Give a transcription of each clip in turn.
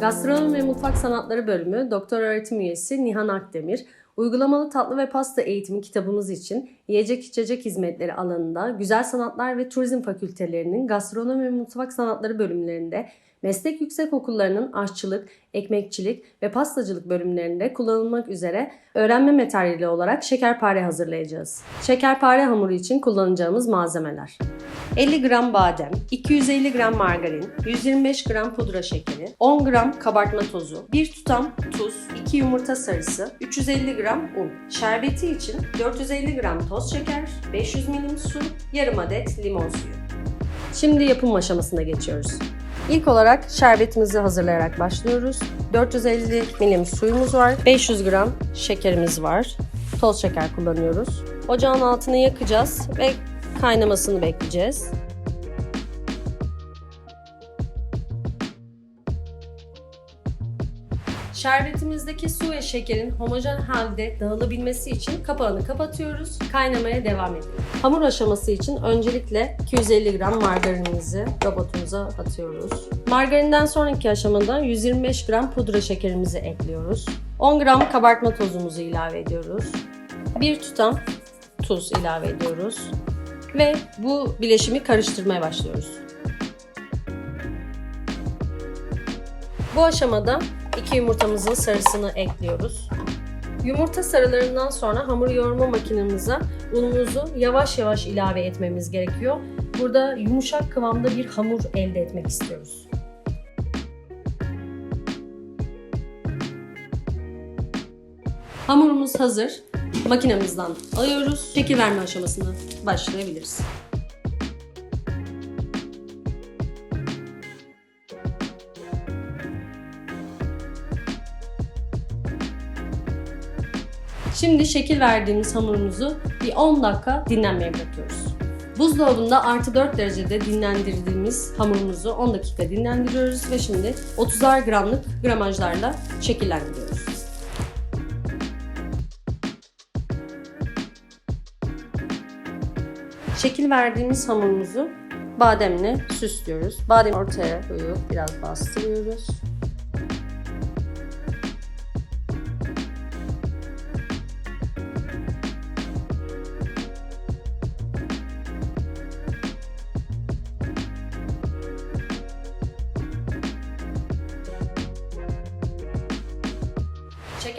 Gastronomi ve Mutfak Sanatları Bölümü Doktor Öğretim Üyesi Nihan Akdemir, uygulamalı tatlı ve pasta eğitimi kitabımız için yiyecek içecek hizmetleri alanında Güzel Sanatlar ve Turizm Fakültelerinin Gastronomi ve Mutfak Sanatları bölümlerinde meslek yüksekokullarının aşçılık, ekmekçilik ve pastacılık bölümlerinde kullanılmak üzere öğrenme materyali olarak şekerpare hazırlayacağız. Şekerpare hamuru için kullanacağımız malzemeler 50 gram badem, 250 gram margarin, 125 gram pudra şekeri, 10 gram kabartma tozu, 1 tutam tuz, 2 yumurta sarısı, 350 gram un. Şerbeti için 450 gram toz şeker, 500 milim su, yarım adet limon suyu. Şimdi yapım aşamasına geçiyoruz. İlk olarak şerbetimizi hazırlayarak başlıyoruz. 450 milim suyumuz var, 500 gram şekerimiz var. Toz şeker kullanıyoruz. Ocağın altını yakacağız ve kaynamasını bekleyeceğiz. Şerbetimizdeki su ve şekerin homojen halde dağılabilmesi için kapağını kapatıyoruz. Kaynamaya devam ediyor. Hamur aşaması için öncelikle 250 gram margarinimizi robotumuza atıyoruz. Margarinden sonraki aşamada 125 gram pudra şekerimizi ekliyoruz. 10 gram kabartma tozumuzu ilave ediyoruz. Bir tutam tuz ilave ediyoruz. Ve bu bileşimi karıştırmaya başlıyoruz. Bu aşamada iki yumurtamızın sarısını ekliyoruz. Yumurta sarılarından sonra hamur yoğurma makinemize unumuzu yavaş yavaş ilave etmemiz gerekiyor. Burada yumuşak kıvamda bir hamur elde etmek istiyoruz. Hamurumuz hazır. Makinemizden alıyoruz. Şekil verme aşamasına başlayabiliriz. Şimdi şekil verdiğimiz hamurumuzu bir 10 dakika dinlenmeye bırakıyoruz. Buzdolabında artı 4 derecede dinlendirdiğimiz hamurumuzu 10 dakika dinlendiriyoruz ve şimdi 30'ar gramlık gramajlarla şekillendiriyoruz. Şekil verdiğimiz hamurumuzu bademle süslüyoruz. Bademi ortaya koyup biraz bastırıyoruz.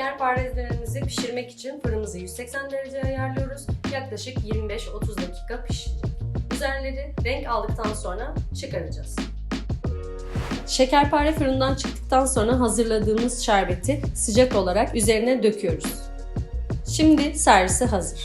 Şekerparelerimizi pişirmek için fırınımızı 180 dereceye ayarlıyoruz. Yaklaşık 25-30 dakika pişecek. Üzerleri renk aldıktan sonra çıkaracağız. Şekerpare fırından çıktıktan sonra hazırladığımız şerbeti sıcak olarak üzerine döküyoruz. Şimdi servise hazır.